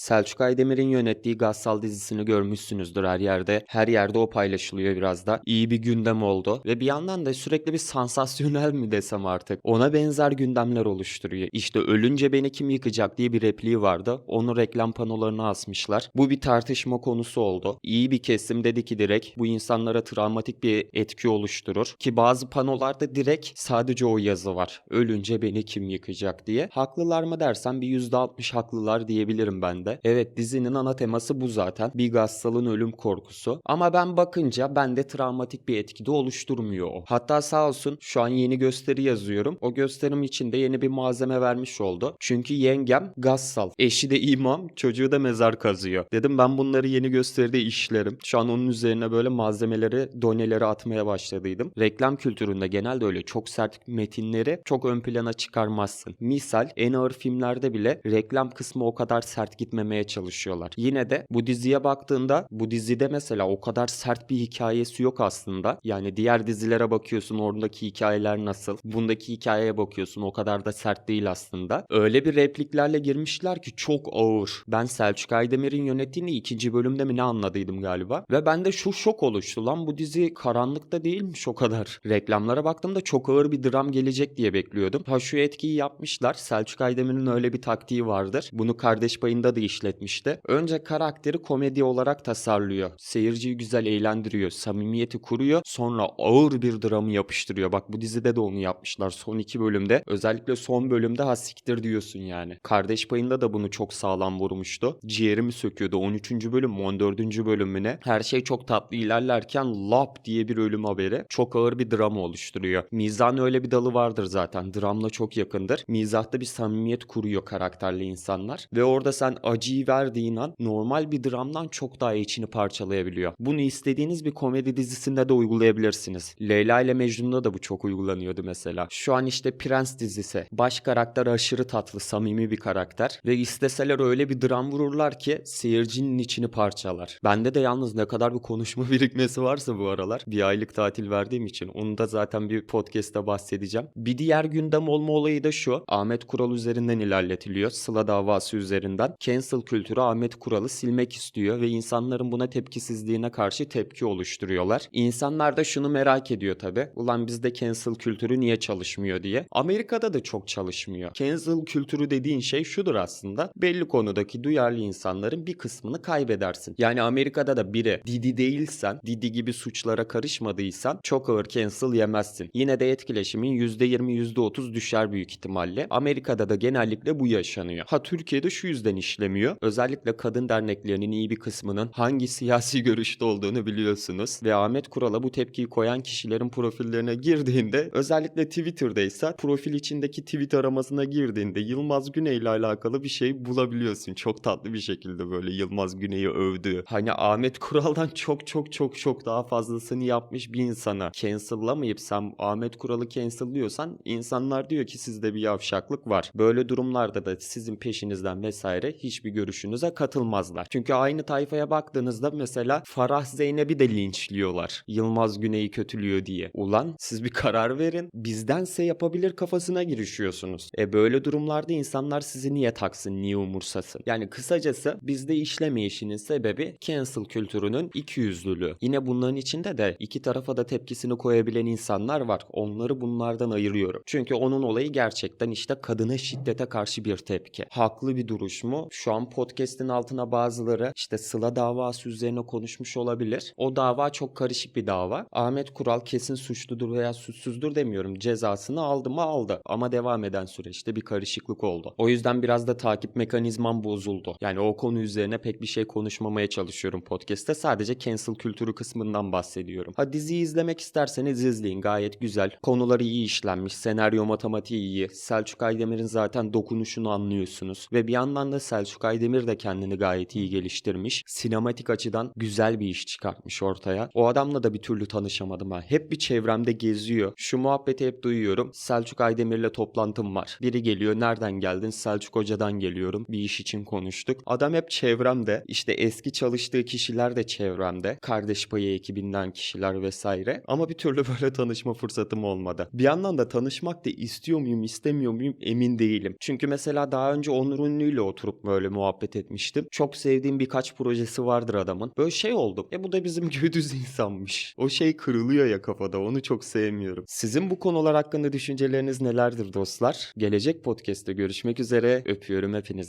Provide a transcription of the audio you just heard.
Selçuk Aydemir'in yönettiği Gassal dizisini görmüşsünüzdür her yerde. Her yerde o paylaşılıyor biraz da. İyi bir gündem oldu. Ve bir yandan da sürekli bir sansasyonel mi desem artık. Ona benzer gündemler oluşturuyor. İşte ölünce beni kim yıkacak diye bir repliği vardı. Onu reklam panolarına asmışlar. Bu bir tartışma konusu oldu. İyi bir kesim dedi ki direkt bu insanlara travmatik bir etki oluşturur. Ki bazı panolarda direkt sadece o yazı var. Ölünce beni kim yıkacak diye. Haklılar mı dersen bir %60 haklılar diyebilirim ben de. Evet dizinin ana teması bu zaten. Bir Gassal'ın ölüm korkusu. Ama ben bakınca bende travmatik bir etki de oluşturmuyor o. Hatta sağ olsun şu an yeni gösteri yazıyorum. O gösterim için de yeni bir malzeme vermiş oldu. Çünkü yengem Gassal. Eşi de imam. Çocuğu da mezar kazıyor. Dedim ben bunları yeni gösteride işlerim. Şu an onun üzerine böyle malzemeleri, doneleri atmaya başladıydım. Reklam kültüründe genelde öyle çok sert metinleri çok ön plana çıkarmazsın. Misal en ağır filmlerde bile reklam kısmı o kadar sert gitmemeye çalışıyorlar. Yine de bu diziye baktığında bu dizide mesela o kadar sert bir hikayesi yok aslında. Yani diğer dizilere bakıyorsun oradaki hikayeler nasıl. Bundaki hikayeye bakıyorsun o kadar da sert değil aslında. Öyle bir repliklerle girmişler ki çok ağır. Ben Selçuk Aydemir'in yönettiğini ikinci bölümde mi ne anladıydım galiba. Ve bende şu şok oluştu lan bu dizi karanlıkta değilmiş o kadar. Reklamlara baktığımda çok ağır bir dram gelecek diye bekliyordum. Ha şu etkiyi yapmışlar. Selçuk Aydemir'in öyle bir taktiği vardır. Bunu Kardeş Payı'nda da işletmişti. Önce karakteri komedi olarak tasarlıyor. Seyirciyi güzel eğlendiriyor. Samimiyeti kuruyor. Sonra ağır bir dramı yapıştırıyor. Bak bu dizide de onu yapmışlar. Son iki bölümde. Özellikle son bölümde ha siktir diyorsun yani. Kardeş Payı'nda da bunu çok sağlam vurmuştu. Ciğerimi söküyordu. 13. bölüm mü 14. bölümüne. Her şey çok tatlı ilerlerken lap diye bir ölüm haberi. Çok ağır bir drama oluşturuyor. Mizahın öyle bir dalı vardır zaten. Dramla çok yakındır. Mizahta bir samimiyet kuruyor karakterli insanlar. Ve orada sen acıyı verdiğin an normal bir dramdan çok daha içini parçalayabiliyor. Bunu istediğiniz bir komedi dizisinde de uygulayabilirsiniz. Leyla ile Mecnun'da da bu çok uygulanıyordu mesela. Şu an işte Prens dizisi. Baş karakter aşırı tatlı, samimi bir karakter. Ve isteseler öyle bir dram vururlar ki seyircinin içini parçalar. Bende de yalnız ne kadar bir konuşma birikmesi varsa bu aralar. Bir aylık tatil verdiğim için. Onu da zaten bir podcast'ta bahsedeceğim. Bir diğer gündem olma olayı da şu. Ahmet Kural üzerinden ilerletiliyor. Sıla davası üzerinden. Cancel kültürü Ahmet Kural'ı silmek istiyor ve insanların buna tepkisizliğine karşı tepki oluşturuyorlar. İnsanlar da şunu merak ediyor tabi. Ulan bizde cancel kültürü niye çalışmıyor diye. Amerika'da da çok çalışmıyor. Cancel kültürü dediğin şey şudur aslında. Belli konudaki duyarlı insanların bir kısmını kaybedersin. Yani Amerika'da da biri Didi değilsen, Didi gibi suçlara karışmadıysan çok ağır cancel yemezsin. Yine de etkileşimin %20 %30 düşer büyük ihtimalle. Amerika'da da genellikle bu yaşanıyor. Ha Türkiye'de şu yüzden işlemiyor. Özellikle kadın derneklerinin iyi bir kısmının hangi siyasi görüşte olduğunu biliyorsunuz. Ve Ahmet Kural'a bu tepkiyi koyan kişilerin profillerine girdiğinde özellikle Twitter'daysa profil içindeki tweet aramasına girdiğinde Yılmaz Güney ile alakalı bir şey bulabiliyorsun. Çok tatlı bir şekilde böyle Yılmaz Güney'i övdü. Hani Ahmet Kural'dan çok çok çok çok daha fazlasını yapmış bir insana cancel'lamayıp sen Ahmet Kural'ı cancel'lıyorsan insanlar diyor ki sizde bir yavşaklık var. Böyle durumlarda da sizin peşinizden vesaire hiçbir görüşünüze katılmazlar. Çünkü aynı tayfaya baktığınızda mesela Farah Zeynep'i de linçliyorlar. Yılmaz Güney'i kötülüyor diye. Ulan siz bir karar verin. Bizdense yapabilir kafasına girişiyorsunuz. E böyle durumlarda insanlar sizi niye taksın, niye umursasın? Yani kısacası bizde işlemeyişinin sebebi cancel kültürünün ikiyüzlülüğü. Yine bunların içinde de iki tarafa da tepkisini koyabilen insanlar var. Onları bunlardan ayırıyorum. Çünkü onun olayı gerçekten işte kadına şiddete karşı bir tepki. Haklı bir duruş mu? Şu an podcast'in altına bazıları işte Sıla davası üzerine konuşmuş olabilir. O dava çok karışık bir dava. Ahmet Kural kesin suçludur veya suçsuzdur demiyorum. Cezasını aldı mı aldı. Ama devam eden süreçte bir karışıklık oldu. O yüzden biraz da takip mekanizmam bozuldu. Yani o konu üzerine pek bir şey konuşmamaya çalışıyorum podcast'te. Sadece cancel kültürü kısmından bahsediyorum. Ha diziyi izlemek isterseniz izleyin. Gayet güzel. Konuları iyi işlenmiş. Senaryo matematiği iyi. Selçuk Aydemir'in zaten dokunuşunu anlıyorsunuz. Ve bir yandan da Selçuk Aydemir de kendini gayet iyi geliştirmiş. Sinematik açıdan güzel bir iş çıkartmış ortaya. O adamla da bir türlü tanışamadım ha. Hep bir çevremde geziyor. Şu muhabbeti hep duyuyorum. Selçuk Aydemir'le toplantım var. Biri geliyor. Nereden geldin? Selçuk Hoca'dan geliyorum. Bir iş için konuştuk. Adam hep çevremde. İşte eski çalıştığı kişiler de çevremde. Kardeş payı ekibinden kişiler vesaire. Ama bir türlü böyle tanışma fırsatım olmadı. Bir yandan da tanışmak da istiyor muyum, istemiyor muyum emin değilim. Çünkü mesela daha önce Onur Ünlü ile oturup böyle muhabbet etmiştim. Çok sevdiğim birkaç projesi vardır adamın. Böyle şey oldum. E bu da bizim gibi düz insanmış. O şey kırılıyor ya kafada. Onu çok sevmiyorum. Sizin bu konular hakkında düşünceleriniz nelerdir dostlar? Gelecek podcast'te görüşmek üzere. Öpüyorum hepinizi.